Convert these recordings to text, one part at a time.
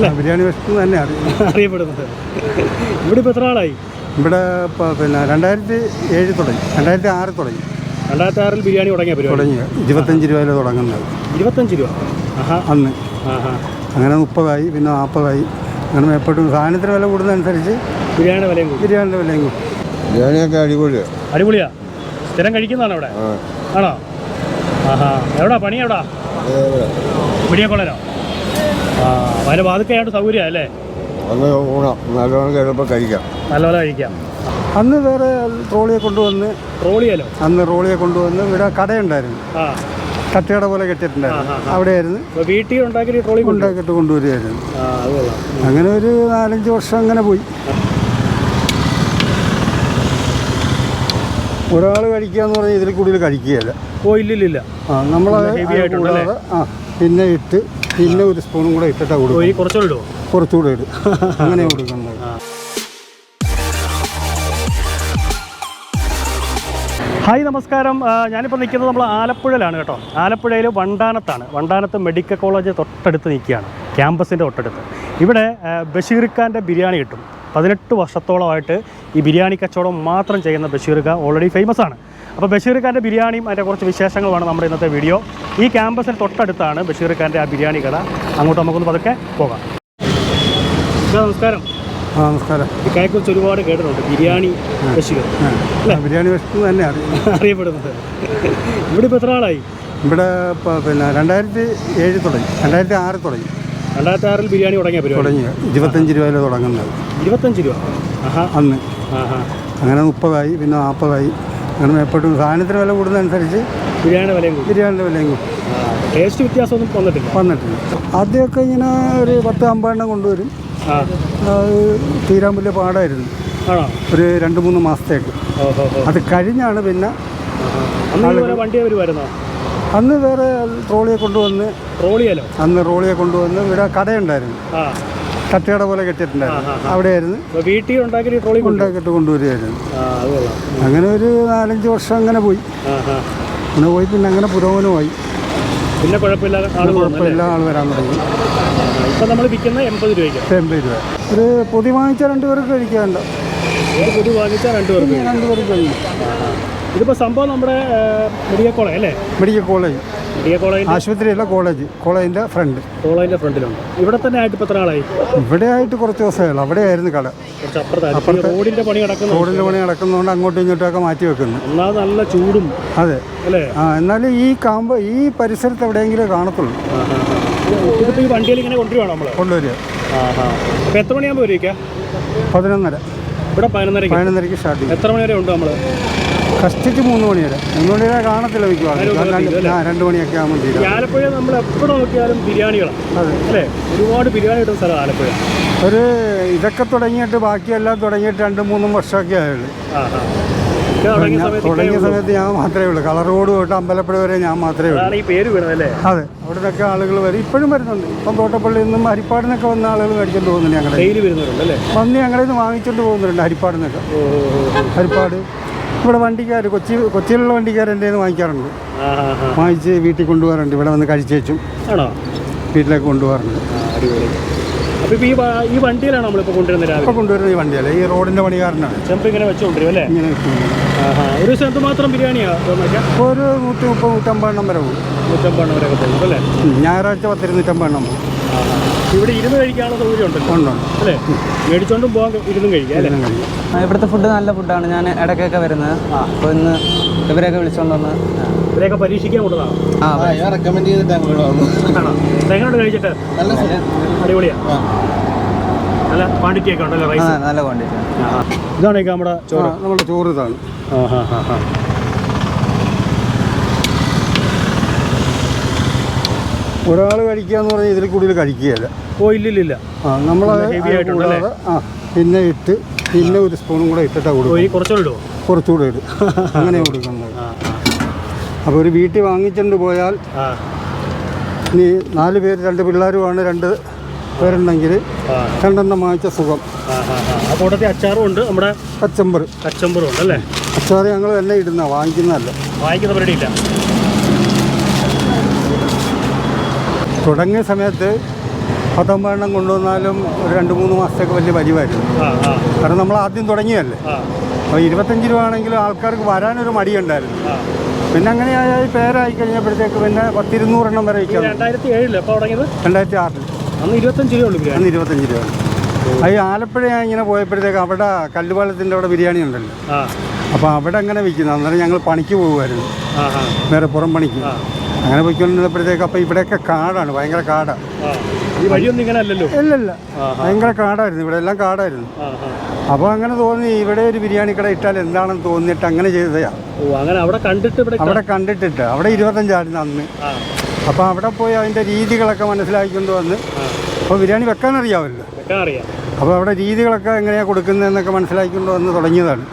ബിരിയാണി വിശപ്പ് തന്നെ അറിയാം അറിയപ്പെടുന്നത്. ഇവിടെ ഇപ്പോൾ എത്ര ആളായി? ഇവിടെ ഇപ്പോൾ പിന്നെ രണ്ടായിരത്തി ഏഴ് തുടങ്ങി. രണ്ടായിരത്തി ആറ് തുടങ്ങി. രണ്ടായിരത്തി ആറിൽ ബിരിയാണി തുടങ്ങിയ പരിപാടി? തുടങ്ങി. ഇരുപത്തഞ്ച് രൂപയിൽ തുടങ്ങുന്നത്. ഇരുപത്തഞ്ച് രൂപ? ആഹാ. അന്ന്. ആഹാ. അങ്ങനെ മുപ്പതായി പിന്നെ നാൽപ്പതായി അങ്ങനെ എപ്പോഴും സാധനത്തിന് വില കൂടുന്നതനുസരിച്ച് ബിരിയാണി വിലയും കൂടും. ബിരിയാണിയുടെ വിലയും കൂടും. ബിരിയാണിയൊക്കെ അടിപൊളിയാണ് അടിപൊളിയാ? സ്ഥിരം കഴിക്കുന്നതാണോ അവിടെ? ആണോ? ആഹാ. എവിടാ? പണി എവിടാ? കൊള്ളരോ ആ. അതിന് വാതുക്കയായിട്ട് സൗകര്യം അല്ലേ? ഊണാം. നല്ലോണം കഴിയുമ്പോൾ കഴിക്കാം. നല്ലപോലെ കഴിക്കാം. അന്ന് വേറെ ട്രോളിയെ കൊണ്ടുവന്ന് ട്രോളിയല്ലോ? അന്ന് ട്രോളിയെ കൊണ്ടുവന്ന് ഇവിടെ കടയുണ്ടായിരുന്നു. ആ. തട്ടുകട പോലെ കെട്ടിയിട്ടുണ്ടായിരുന്നു. അവിടെയായിരുന്നു. വീട്ടിൽ ഉണ്ടാക്കി ട്രോളി ഉണ്ടാക്കിയിട്ട് കൊണ്ടുവരികയായിരുന്നു. അങ്ങനെ ഒരു നാലഞ്ച് വർഷം അങ്ങനെ പോയി. ഒരാൾ കഴിക്കുക എന്ന് പറഞ്ഞാൽ ഇതിൽ കൂടുതൽ കഴിക്കുകയല്ല. ഓ ഇല്ലില്ല ആ നമ്മൾ ആ പിന്നെ ഇട്ട് പിന്നെ ഒരു സ്പൂണും കൂടെ ഇട്ടിട്ടാണ് കൊടുക്കും. കുറച്ചുകൂടെ ഇടുമോ കുറച്ചുകൂടെ ഇടും. അങ്ങനെ കൊടുക്കുന്നത് ഹായ് നമസ്കാരം. ഞാനിപ്പോൾ നിൽക്കുന്നത് നമ്മൾ ആലപ്പുഴയിലാണ് കേട്ടോ. ആലപ്പുഴയിൽ വണ്ടാനത്താണ്. വണ്ടാനത്ത് മെഡിക്കൽ കോളേജ് തൊട്ടടുത്ത് നിൽക്കുകയാണ്. ക്യാമ്പസിന്റെ തൊട്ടടുത്ത്. ഇവിടെ ബഷീർ ഖാന്റെ ബിരിയാണി കിട്ടും. പതിനെട്ട് വർഷത്തോളമായിട്ട് ഈ ബിരിയാണി കച്ചവടം മാത്രം ചെയ്യുന്ന ബഷീർ ഖാൻ ഓൾറെഡി ഫേമസ് ആണ്. അപ്പോൾ ബഷീർഖാന്റെ ബിരിയാണിയും അതിന്റെ കുറച്ച് വിശേഷങ്ങളുമാണ് നമ്മുടെ ഇന്നത്തെ വീഡിയോ. ഈ ക്യാമ്പസിന് തൊട്ടടുത്താണ് ബഷീർഖാന്റെ ആ ബിരിയാണി കട. അങ്ങോട്ട് നമുക്കൊന്ന് പതുക്കെ പോകാം. നമസ്കാരം നമസ്കാരം. ആ നമസ്കാരം. ഇക്കായെക്കുറിച്ച് ഒരുപാട് കേട്ടിട്ടുണ്ട്. ബിരിയാണി ബഷീർ. ബിരിയാണി ബഷീർ തന്നെ അറിയാം. അറിയപ്പെടുന്നത്. ഇവിടെ ഇപ്പോൾ എത്ര ആളായി ഇവിടെ പിന്നെ രണ്ടായിരത്തി ഏഴ് തുടങ്ങി. രണ്ടായിരത്തി ആറ് തുടങ്ങി. രണ്ടായിരത്തി ആറിൽ ബിരിയാണി തുടങ്ങിയ തുടങ്ങി. ഇരുപത്തഞ്ച് രൂപയിൽ തുടങ്ങുന്നത്. ഇരുപത്തഞ്ച് രൂപ. ആഹാ. അന്ന്. അങ്ങനെ മുപ്പതായി പിന്നെ നാൽപ്പതായി അങ്ങനെ എപ്പോഴും സാധനത്തിന് വില കൂടുന്നതനുസരിച്ച് ബിരിയാണിയുടെ വിലയും കൂടി. ബിരിയാണിയുടെ വിലയും കൂടും. ടേസ്റ്റ് വ്യത്യാസമൊന്നും വന്നിട്ടില്ല. വന്നിട്ടില്ല. ആദ്യമൊക്കെ ഇങ്ങനെ ഒരു പത്ത് അമ്പതെണ്ണം കൊണ്ടുവരും. അത് തീരാൻ വലിയ പാടായിരുന്നു. ആണോ? ഒരു രണ്ട് മൂന്ന് മാസത്തേക്ക്. അത് കഴിഞ്ഞാണ് പിന്നെ വണ്ടി വരുമായിരുന്നോ അന്ന് വേറെ ട്രോളിയെ കൊണ്ടുവന്ന് ട്രോളിയല്ലോ അന്ന് ട്രോളിയെ കൊണ്ടുവന്ന് ഇവിടെ കടയുണ്ടായിരുന്നു. ആ തട്ടുകട പോലെ കെട്ടിയിട്ടുണ്ടായിരുന്നു. അവിടെയായിരുന്നു. വീട്ടിൽ ഉണ്ടാക്കി ട്രോളി ഉണ്ടാക്കിയിട്ട് കൊണ്ടുവരികയായിരുന്നു. അങ്ങനെ ഒരു നാലഞ്ച് വർഷം അങ്ങനെ പോയി. അങ്ങനെ പോയി പിന്നെ അങ്ങനെ പുരോഗമനമായി. പിന്നെ കുഴപ്പമില്ലാതെ കുഴപ്പമില്ല ആൾ വരാൻ തുടങ്ങി. ഇപ്പം നമ്മൾ എൺപത് രൂപയ്ക്ക്. എൺപത് രൂപ. ഒരു പൊതി വാങ്ങിച്ച രണ്ട് പേർക്ക് ഒരു പുതു വാങ്ങിച്ചാൽ രണ്ട് പേർക്ക് രണ്ട് പേർക്ക് കഴിക്കും. ഇതിപ്പോൾ സംഭവം നമ്മുടെ മെഡിക്കൽ കോളേജ് അല്ലേ? Medical college. മെഡിക്കൽ കോളേജ് ആശുപത്രിയല്ല കോളേജ്. കോളേജിന്റെ ഫ്രണ്ട്. കോളേജിന്റെ ഫ്രണ്ടിലുണ്ട്. ഇവിടെ തന്നെ ആയിട്ട് ഇപ്പോൾ എത്ര ആളായി? ഇവിടെ ആയിട്ട് കുറച്ച് ദിവസമേ അവിടെയായിരുന്നു കട. കുറച്ച് റോഡിന്റെ റോഡിന്റെ പണി നടക്കുന്നു റോഡിന്റെ പണി നടക്കുന്നതുകൊണ്ട് അങ്ങോട്ടും ഇങ്ങോട്ടൊക്കെ മാറ്റി വെക്കുന്നു. ഒന്നാമത് നല്ല ചൂടും. അതെ. അല്ലേ? ആ എന്നാലും ഈ കാമ്പ് ഈ പരിസരത്ത് എവിടെയെങ്കിലും കാണത്തുള്ളൂ. ഇതിപ്പോൾ ഈ വണ്ടിയിൽ ഇങ്ങനെ കൊണ്ടുവരണം നമ്മൾ കൊണ്ടുവരിക. അപ്പോൾ എത്ര മണിയാകുമ്പോൾ വരിക? പതിനൊന്നര. ഇവിടെ പതിനൊന്നര പതിനൊന്നരയ്ക്ക് സ്റ്റാർട്ട് ചെയ്യും. എത്ര മണി വരെ ഉണ്ട് നമ്മൾ കഷ്ടിച്ച് മൂന്ന് മണി വരെ. മൂന്ന് മണി വരെ കാണത്തില്ല മിക്കവാറും. ആ രണ്ട് മണിയൊക്കെ ആകുമ്പോൾ തീരാം. ആലപ്പുഴ നമ്മൾ എപ്പോൾ നോക്കിയാലും ബിരിയാണികളാണ് അതെ. അല്ലേ? ഒരുപാട് ബിരിയാണി കിട്ടുന്ന സ്ഥലം ആലപ്പുഴ. ഒരു ഇതൊക്കെ തുടങ്ങിയിട്ട് ബാക്കിയെല്ലാം തുടങ്ങിയിട്ട് രണ്ടും മൂന്നും വർഷമൊക്കെ ആയുള്ളൂ. തുടങ്ങിയ സമയത്ത് ഞാൻ മാത്രമേ ഉള്ളൂ. കളർ റോഡ് തൊട്ട് അമ്പലപ്പുഴ വരെ ഞാൻ മാത്രമേ ഉള്ളൂ. പേര് അതെ. അവിടെ നിന്നൊക്കെ ആളുകൾ വരും. ഇപ്പോഴും വരുന്നുണ്ട്. ഇപ്പം തോട്ടപ്പള്ളിയിൽ നിന്നും ഹരിപ്പാട് നിന്നൊക്കെ വന്ന ആളുകൾ മേടിച്ചോണ്ട് പോകുന്നുണ്ട് ഞങ്ങളുടെ വന്ന് ഞങ്ങളിൽ നിന്ന് വാങ്ങിച്ചോണ്ട് പോകുന്നുണ്ട് ഹരിപ്പാട് നിന്നൊക്കെ. ഹരിപ്പാട് ഇവിടെ വണ്ടിക്കാർ കൊച്ചി കൊച്ചിയിലുള്ള വണ്ടിക്കാർ എന്റെ നിന്ന് വാങ്ങിക്കാറുണ്ട്. വാങ്ങിച്ച് വീട്ടിൽ കൊണ്ടുപോകാറുണ്ട്. ഇവിടെ വന്ന് കഴിച്ചേച്ചും ആണോ? വീട്ടിലേക്ക് കൊണ്ടുപോകാറുണ്ട്. അപ്പോൾ ഈ ഈ വണ്ടിയിലാണ് നമ്മളിപ്പോൾ കൊണ്ടുവരുന്നത് രാവിലെ? ഇപ്പോൾ കൊണ്ടുവരുന്നത് ഈ വണ്ടിയല്ല. ഈ റോഡിന്റെ പണികാരനാണ് ചെമ്പ് ഇങ്ങനെ വെച്ചുകൊണ്ടിരും അല്ലേ? ഇങ്ങനെ ഒരു ദിവസം എന്തുമാത്രം ബിരിയാണിയാണ് ഒരു നൂറ്റി മുപ്പത് നൂറ്റമ്പത് എണ്ണം വരെ പോകും. നൂറ്റമ്പത് എണ്ണം വരെ പോകും അല്ലേ? ഞായറാഴ്ച പത്തിരുന്നൂറ്റമ്പത് എണ്ണം പോകും. ഇവിടെ ഇരുന്ന് കഴിക്കാനുള്ള സൗകര്യം ഉണ്ടല്ലോ അല്ലേ? മേടിച്ചോണ്ടും പോകാൻ ഇരുന്ന് കഴിക്കാം അല്ലേ? ഇവിടുത്തെ ഫുഡ് നല്ല ഫുഡാണ് ഞാൻ ഇടയ്ക്കൊക്കെ വരുന്നത്. അപ്പോൾ ഇന്ന് ഇവരെയൊക്കെ വിളിച്ചോണ്ട് വന്ന് ഇവരെയൊക്കെ പരീക്ഷിക്കാൻ കൊണ്ടതാണ് ആ ഞാൻ റെക്കമെൻഡ് ചെയ്തിട്ട് അങ്ങോട്ട് വന്നു ആണോ? എങ്ങനെയുണ്ട് കഴിച്ചിട്ട്? നല്ല അടിപൊളിയാണ് അടിപൊളിയാ. നല്ല ക്വാണ്ടിറ്റി ഒക്കെ ഉണ്ടല്ലോ റൈസ് നല്ല ക്വാണ്ടിറ്റി ഇതാണ് നമ്മുടെ ചോറ്. നമ്മുടെ ചോറ് ഇതാണ്. ആ ഹാ ഹാ ഹാ ഒരാൾ കഴിക്കുക എന്ന് പറഞ്ഞാൽ ഇതിൽ കൂടുതൽ കഴിക്കുകയല്ല. ഓ ഇല്ലില്ല ആ നമ്മൾ ഹെവി ആയിട്ടുണ്ടല്ലേ? ആ പിന്നെ ഇട്ട് പിന്നെ ഒരു സ്പൂണും കൂടെ ഇട്ടിട്ടാണ് കൊടുക്കും. കുറച്ചുകൂടെ ഇടുമോ കുറച്ചുകൂടെ ഇടും. അങ്ങനെ കൊടുക്കുന്നത് അപ്പോൾ ഒരു വീട്ടിൽ വാങ്ങിച്ചുകൊണ്ട് പോയാൽ ഇനി നാല് പേര് രണ്ട് പിള്ളേരുമാണ് രണ്ട് പേരുണ്ടെങ്കിൽ രണ്ടെണ്ണം വാങ്ങിച്ച സുഖം. കൂട്ടത്തിൽ അച്ചാറും ഉണ്ട് നമ്മുടെ കച്ചമ്പർ കച്ചമ്പറും ഉണ്ട് അല്ലേ അച്ചാറ് ഞങ്ങൾ തന്നെ ഇടുന്ന വാങ്ങിക്കുന്നതല്ല. വാങ്ങിക്കുന്ന പരിപാടി ഇല്ല തുടങ്ങിയ സമയത്ത് പത്തൊമ്പതെണ്ണം കൊണ്ടുവന്നാലും ഒരു രണ്ട് മൂന്ന് മാസത്തേക്ക് വലിയ പരിവായിരുന്നു കാരണം നമ്മൾ ആദ്യം തുടങ്ങിയല്ലേ. അപ്പോൾ ഇരുപത്തഞ്ച് രൂപ ആണെങ്കിലും ആൾക്കാർക്ക് വരാനൊരു മടിയുണ്ടായിരുന്നു. ഉണ്ടായിരുന്നു പിന്നെ അങ്ങനെയായി ആയി പേരായി കഴിഞ്ഞപ്പോഴത്തേക്ക് പിന്നെ പത്തിരുന്നൂറെണ്ണം വരെ വയ്ക്കാം രണ്ടായിരത്തി ആറിൽ അന്ന് ഇരുപത്തഞ്ച് രൂപ ഉള്ളൂ അന്ന് ഇരുപത്തഞ്ച് രൂപ. അത് ഈ ആലപ്പുഴ ഞാൻ ഇങ്ങനെ പോയപ്പോഴത്തേക്ക് അവിടെ കല്ലുപാലത്തിന്റെ അവിടെ ബിരിയാണി ഉണ്ടല്ലോ. അപ്പോൾ അവിടെ അങ്ങനെ വിൽക്കുന്നത് അന്നേരം ഞങ്ങൾ പണിക്ക് പോകുമായിരുന്നു വേറെ പുറം പണിക്ക്. അങ്ങനെ പോയിക്കൊണ്ടിരുന്നപ്പോഴത്തേക്ക് അപ്പോൾ ഇവിടെയൊക്കെ കാടാണ് ഭയങ്കര കാടാണ് ഇല്ലല്ല ഈ വഴിയൊന്നും ഇങ്ങനെ അല്ലല്ലോ? ഇല്ലില്ല. ഭയങ്കര കാടായിരുന്നു. ഇവിടെ എല്ലാം കാടായിരുന്നു. അപ്പോൾ അങ്ങനെ തോന്നി ഇവിടെ ഒരു ബിരിയാണി കട ഇട്ടാൽ എന്താണെന്ന് തോന്നിയിട്ട് അങ്ങനെ ചെയ്തതാണ് അങ്ങനെ അവിടെ കണ്ടിട്ട് അവിടെ കണ്ടിട്ടിട്ട്. അവിടെ ഇരുപത്തഞ്ചായിരുന്നു അന്ന്. അപ്പോൾ അവിടെ പോയി അതിന്റെ രീതികളൊക്കെ മനസ്സിലാക്കിക്കൊണ്ട് വന്ന് അപ്പോൾ ബിരിയാണി വെക്കാൻ അറിയാമല്ലോ അപ്പോൾ അവിടെ രീതികളൊക്കെ എങ്ങനെയാണ് കൊടുക്കുന്നതെന്നൊക്കെ മനസ്സിലാക്കിക്കൊണ്ട് വന്ന് തുടങ്ങിയതാണ്.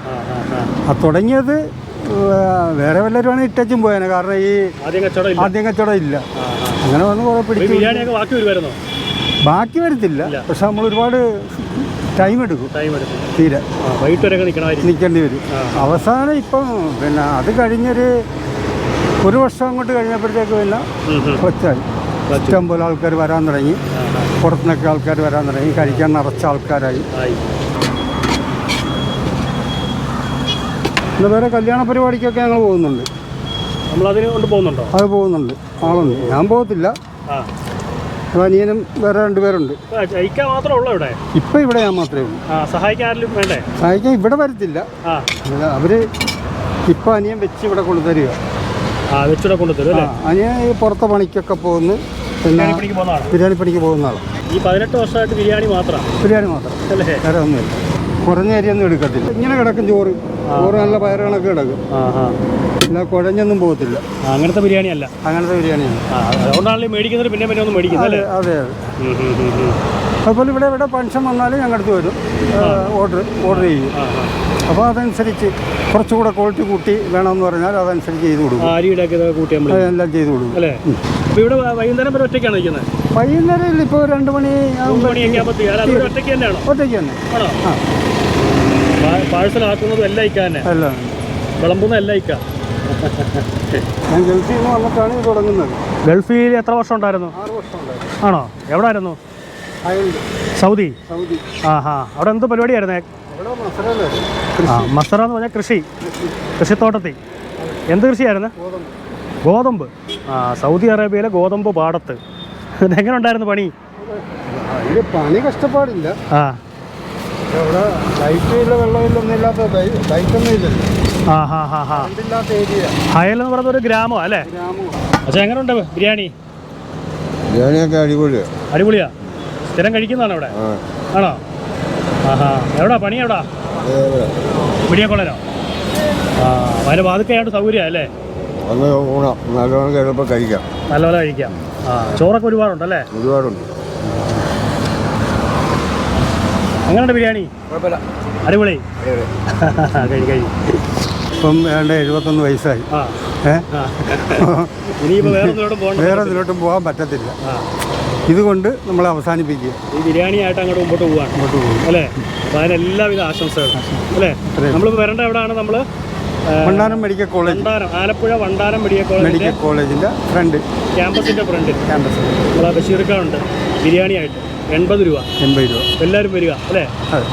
തുടങ്ങിയത് വേ- വേറെ വല്ലവരുമാണ് ഇട്ടച്ചും പോയേനെ. കാരണം ഈ ആദ്യം കച്ചവടം ഇല്ല. ആ ആ. അങ്ങനെ വന്ന് കുറെ പിടിച്ചു ബാക്കി വരത്തില്ല. പക്ഷെ നമ്മൾ ഒരുപാട് ടൈം എടുക്കും. തീരെ. ആ വൈകിട്ട് നിൽക്കേണ്ടി വരും. അവസാനം ഇപ്പം പിന്നെ അത് കഴിഞ്ഞൊരു ഒരു വർഷം അങ്ങോട്ട് കഴിഞ്ഞപ്പോഴത്തേക്ക് പിന്നെ. കൊച്ചായി ഇഷ്ടം പോലെ ആൾക്കാർ വരാൻ തുടങ്ങി. ആ, ആ. പുറത്തുനിന്നൊക്കെ ആൾക്കാർ വരാൻ തുടങ്ങി. കഴിക്കാൻ നിറച്ച ആൾക്കാരായി. വേറെ കല്യാണ പരിപാടിക്കൊക്കെ ഞങ്ങൾ പോകുന്നുണ്ട്. നമ്മളതിന് കൊണ്ട് പോകുന്നുണ്ടോ? അത് പോകുന്നുണ്ട്. ആളുണ്ട്. ഞാൻ പോകത്തില്ല. ആ. അപ്പോൾ അനിയനും വേറെ രണ്ടുപേരുണ്ട് ഇപ്പൊ ജയിക്കാൻ മാത്രമേ ഉള്ളൂ ഇവിടെ? ഇപ്പം ഇവിടെ ഞാൻ മാത്രമേ ഉള്ളൂ. ആ സഹായിക്കാൻ ആരെങ്കിലും വേണ്ടേ? സഹായിക്കാൻ ഇവിടെ വരത്തില്ല. ആ. ഇപ്പൊ ഇപ്പം അനിയൻ വെച്ച് ഇവിടെ കൊണ്ടുതരിക. ആ വെച്ചൂടെ കൊണ്ടുതരും അല്ലേ? അനിയൻ ഈ പുറത്തെ പണിക്കൊക്കെ പോകുന്നു പിന്നെ ബിരിയാണി പണിക്ക് പോകുന്നതാണ് ബിരിയാണി പണിക്ക് പോകുന്ന ആളാണ് ഈ പതിനെട്ട് വർഷമായിട്ട് ബിരിയാണി മാത്രം? ബിരിയാണി മാത്രം. അല്ലേ? വേറെ ഒന്നുമില്ല. കുറഞ്ഞ അരിയൊന്നും എടുക്കത്തില്ല. ഇങ്ങനെ കിടക്കും ചോറ്. ചോറ് നല്ല പയറുകളൊക്കെ കിടക്കും. അല്ല കുഴഞ്ഞൊന്നും പോകത്തില്ല. അങ്ങനത്തെ ബിരിയാണി അല്ല അങ്ങനത്തെ ബിരിയാണിയാണ്. അതുകൊണ്ടാണല്ലോ മേടിക്കുന്നത് പിന്നെ പിന്നെ ഒന്ന് മേടിക്കുന്നത് അതെ അതെ. അതുപോലെ ഇവിടെ ഇവിടെ ഫംഗ്ഷൻ വന്നാലും ഞങ്ങളുടെ അടുത്ത് വരും ഓർഡർ ഓർഡർ ചെയ്യും. അപ്പോൾ അതനുസരിച്ച് കുറച്ചുകൂടെ ക്വാളിറ്റി കൂട്ടി വേണമെന്ന് പറഞ്ഞാൽ അതനുസരിച്ച് ചെയ്ത് കൊടുക്കും. കൂട്ടി അതെല്ലാം ചെയ്ത് കൊടുക്കും. അല്ലേ? അപ്പോൾ ഇവിടെ വൈകുന്നേരം വരെ ഒറ്റയ്ക്കാണ് നിൽക്കുന്നത് വൈകുന്നേരം ഇപ്പോൾ രണ്ട് മണി ഒറ്റയ്ക്ക് തന്നെ ഒറ്റയ്ക്ക് തന്നെ. ആ. പാഴ്സൽ ആക്കുന്നതും എല്ലാം ഇക്ക തന്നെ. എല്ലാം വിളമ്പുന്ന എല്ലാം ഇക്ക. ഞാൻ ഗൾഫിൽ നിന്ന് വന്നിട്ടാണ് ഇത് തുടങ്ങുന്നത്. ഗൾഫിൽ എത്ര വർഷം ഉണ്ടായിരുന്നു? ആറ് വർഷം ഉണ്ടായിരുന്നു. ആണോ? എവിടെ ആയിരുന്നു സൗദി? സൗദി. ആ ഹാ അവിടെ എന്ത് പരിപാടിയായിരുന്നേ? ആ മസറ എന്ന് പറഞ്ഞാൽ കൃഷി. കൃഷിത്തോട്ടത്തിൽ. എന്ത് കൃഷിയായിരുന്നു? ഗോതമ്പ്. ആ സൗദി അറേബ്യയിലെ ഗോതമ്പ് പാടത്ത്. എങ്ങനെ ഉണ്ടായിരുന്നു പണി? പണി കഷ്ടപ്പാടില്ല. ആ. ഇവിടെ ലൈറ്റില്ല ഇല്ലാത്ത ലൈറ്റൊന്നും ഇല്ലല്ലോ. ഹയൽ എന്ന് ഒരു ഗ്രാമം അല്ലേ? അച്ഛാ എങ്ങനെയുണ്ട് ബിരിയാണി? ബിരിയാണിയൊക്കെ അടിപൊളിയാ. അടിപൊളിയാ? സ്ഥിരം കഴിക്കുന്നതാണ് അവിടെ? ആണോ? ആഹാ. എവിടാ? പണി എവിടാ? പിടിയക്കൊള്ളനോ ആ അതിന് വാതുക്കയായിട്ട് സൗകര്യം അല്ലേ? നല്ലോണം കഴിക്കാം. നല്ലപോലെ കഴിക്കാം. ആ ചോറൊക്കെ ഒരുപാടുണ്ടല്ലേ? ഒരുപാടുണ്ട്. എങ്ങനെയുണ്ട് ബിരിയാണി? കുഴപ്പമില്ല. അടിപൊളി. കഴി കഴി ഇപ്പം വേണ്ട എഴുപത്തൊന്ന് വയസ്സായി. വേറെ ഒന്നിലോട്ടും പോകണ്ട വേറെ ഇതിലോട്ടും പോകാൻ പറ്റത്തില്ല. ആ. ഇതുകൊണ്ട് നമ്മൾ അവസാനിപ്പിക്കുക. ഈ ബിരിയാണി ആയിട്ട് അങ്ങോട്ട് മുമ്പോട്ട് പോവാണ്. മുമ്പോട്ട് പോകും അല്ലേ? അപ്പോൾ അതിന് എല്ലാവിധ ആശംസകളും. അല്ലേ? നമ്മൾ വരേണ്ട എവിടെയാണ് നമ്മൾ Vandanam medical college. Vandanam. Alappuzha Vandanam medical college medical കോളേജിന്റെ ഫ്രണ്ട്. ക്യാമ്പസിന്റെ ഫ്രണ്ട്. ക്യാമ്പസ് നമ്മളെ ബഷീർക്കാറുണ്ട് ബിരിയാണി ആയിട്ട് എൺപത് രൂപ. എൺപത് രൂപ. എല്ലാവരും വരിക അല്ലേ? അതെ.